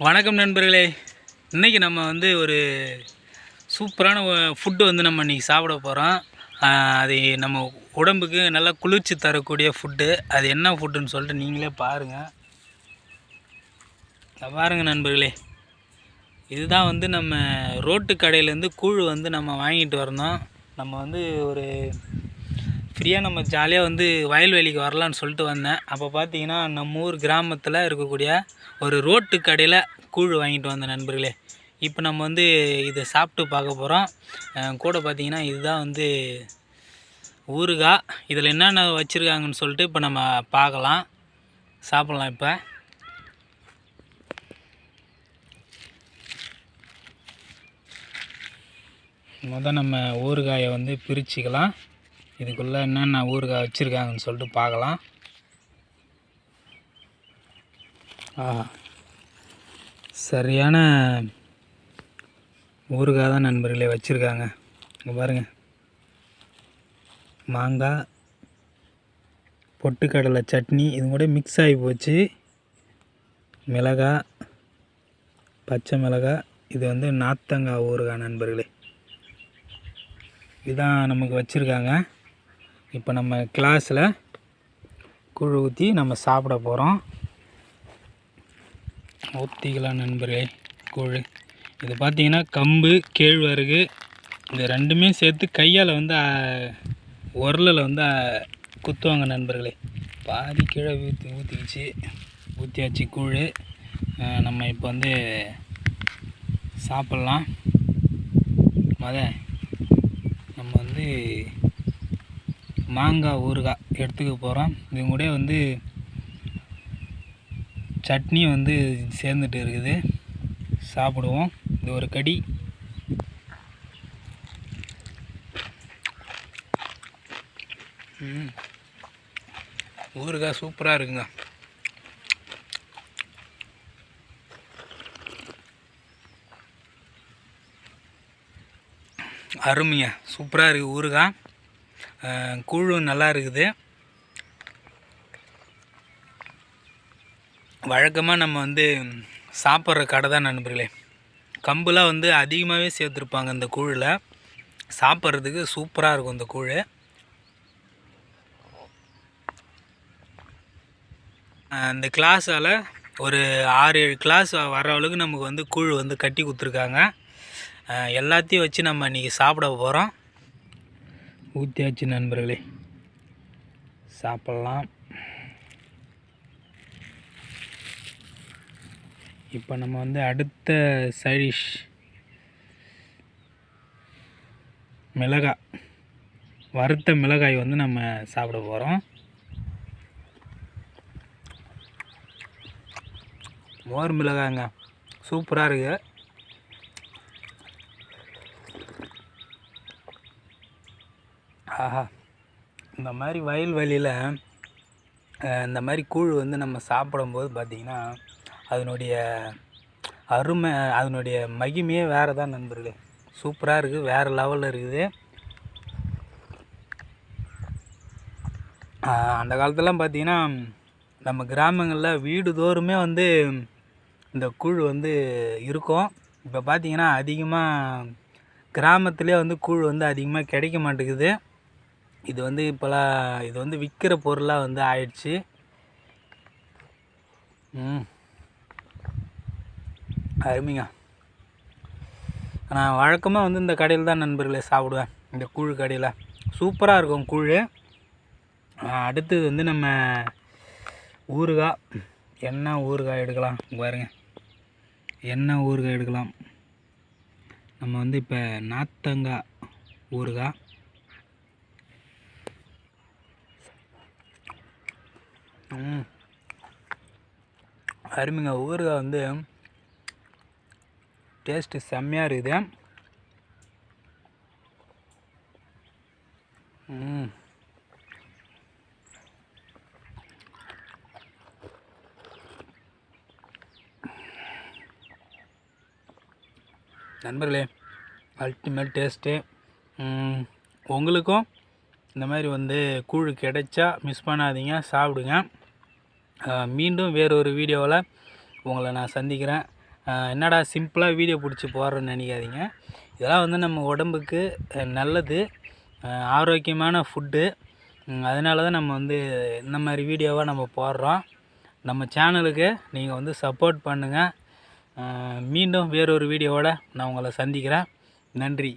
வணக்கம் நண்பர்களே. இன்றைக்கி நம்ம வந்து ஒரு சூப்பரான ஃபுட்டு வந்து நம்ம இன்றைக்கி சாப்பிட போகிறோம் அது நம்ம உடம்புக்கு நல்லா குளிர்ச்சி தரக்கூடிய ஃபுட்டு அது என்ன ஃபுட்டுன்னு சொல்லிட்டு நீங்களே பாருங்கள் பாருங்கள் நண்பர்களே. இதுதான் வந்து நம்ம ரோட்டு கடையிலேருந்து கூழ் வந்து நம்ம வாங்கிட்டு வரணும் நம்ம வந்து ஒரு ஃப்ரீயாக நம்ம ஜாலியாக வந்து வயல்வெளிக்கு வரலான்னு சொல்லிட்டு வந்தேன். அப்போ பார்த்தீங்கன்னா நம்ம ஊர் கிராமத்தில் இருக்கக்கூடிய ஒரு ரோட்டு கடையில் கூழ் வாங்கிட்டு வந்தேன் நண்பர்களே. இப்போ நம்ம வந்து இதை சாப்பிட்டு பார்க்க போகிறோம் கூட பார்த்தீங்கன்னா இதுதான் வந்து ஊறுகாய் இதில் என்னென்ன வச்சுருக்காங்கன்னு சொல்லிட்டு இப்போ நம்ம பார்க்கலாம். சாப்பிட்லாம் இப்போ. முதல் நம்ம ஊறுகாயை வந்து பிரிச்சுக்கலாம். இதுக்குள்ளே என்னென்ன ஊறுகாய் வச்சுருக்காங்கன்னு சொல்லிட்டு பார்க்கலாம். ஆஹா சரியான ஊறுகாய் தான் நண்பர்களே வச்சுருக்காங்க. இங்கே பாருங்கள் மாங்காய் பொட்டுக்கடலை சட்னி இது கூட மிக்ஸ் ஆகி போச்சு. மிளகாய் பச்சை மிளகாய் இது வந்து நாத்தங்காய் ஊறுகாய் நண்பர்களே. இதான் நமக்கு வச்சுருக்காங்க. இப்போ நம்ம கிளாஸில் கூழ் ஊற்றி நம்ம சாப்பிட போகிறோம் ஊற்றிக்கலாம் நண்பர்களே கூழ். இது பார்த்திங்கன்னா கம்பு கேழ்வரகு இது ரெண்டுமே சேர்த்து கையால் வந்து உரலில் வந்து குத்துவாங்க நண்பர்களே. பாதி கீழே ஊற்றி ஊற்றிக்கிச்சு ஊற்றியாச்சு கூழ். நம்ம இப்போ வந்து சாப்பிட்லாம். மத நம்ம வந்து மாங்காய் ஊறுகாய் எடுத்துக்க போகிறோம் இது கூட வந்து சட்னி வந்து சேர்ந்துட்டு இருக்குது. சாப்பிடுவோம். இது ஒரு கடி. ஊறுகாய் சூப்பராக இருக்குங்க. அருமைங்க. சூப்பராக இருக்குது ஊறுகாய். கூழும் நல்லா இருக்குது. வழக்கமாக நம்ம வந்து சாப்பிட்ற கடை தான் நண்பர்களே. கம்புலாம் வந்து அதிகமாகவே சேர்த்துருப்பாங்க இந்த கூழில். சாப்பிட்றதுக்கு சூப்பராக இருக்கும் இந்த கூழ். இந்த கிளாஸால் ஒரு ஆறு ஏழு கிளாஸ் வர அளவுக்கு நமக்கு வந்து கூழ் வந்து கட்டி கொடுத்துருக்காங்க. எல்லாத்தையும் வச்சு நம்ம இன்றைக்கி சாப்பிட போகிறோம் ஊற்றியாச்சு நண்பர்களே. சாப்பிட்லாம். இப்போ நம்ம வந்து அடுத்த சைடிஷ் மிளகாய் வறுத்த மிளகாய் வந்து நம்ம சாப்பிட போகிறோம் மோர் மிளகாங்க சூப்பராக இருக்குது ஆஹா. இந்த மாதிரி வயல்வெளியில் இந்த மாதிரி கூழ் வந்து நம்ம சாப்பிடும்போது பார்த்திங்கன்னா அதனுடைய அருமை அதனுடைய மகிமையே வேறு தான் நண்பர்களே. சூப்பராக இருக்குது வேறு லெவலில் இருக்குது. அந்த காலத்துலலாம் பார்த்திங்கன்னா நம்ம கிராமங்களில் வீடு தோறுமே வந்து இந்த கூழ் வந்து இருக்கும். இப்போ பார்த்திங்கன்னா அதிகமாக கிராமத்துலேயே வந்து கூழ் வந்து அதிகமாக கிடைக்க மாட்டேங்குது. இது வந்து இப்போலாம் இது வந்து விற்கிற பொருளாக வந்து ஆயிடுச்சு. ம். அருமைங்க. நான் வழக்கமாக வந்து இந்த கடையில் தான் நண்பர்களே சாப்பிடுவேன். இந்த கூழ் கடையில். சூப்பராக இருக்கும் கூழ். அடுத்தது வந்து நம்ம ஊறுகாய். என்ன ஊறுகாய் எடுக்கலாம் பாருங்க. என்ன ஊறுகாய் எடுக்கலாம்? நம்ம வந்து இப்போ நாத்தங்காய் ஊறுகாய். அருமைங்க. ஊறுகாய் வந்து டேஸ்ட்டு செம்மையாக இருக்குது. ம். நண்பர்களே அல்டிமேட் டேஸ்ட்டு உங்களுக்கும் இந்த மாதிரி வந்து கூழ் கிடைச்சா மிஸ் பண்ணாதீங்க சாப்பிடுங்க. மீண்டும் வேறொரு வீடியோவில் உங்களை நான் சந்திக்கிறேன். என்னடா சிம்பிளாக வீடியோ பிடிச்சி போடுறோன்னு நினைக்காதீங்க. இதெல்லாம் வந்து நம்ம உடம்புக்கு நல்லது. ஆரோக்கியமான ஃபுட்டு அதனால தான் நம்ம வந்து இந்த மாதிரி வீடியோவாக நம்ம போடுறோம். நம்ம சேனலுக்கு நீங்கள் வந்து சப்போர்ட் பண்ணுங்கள் மீண்டும் வேறொரு வீடியோவோட நான் உங்களை சந்திக்கிறேன். நன்றி.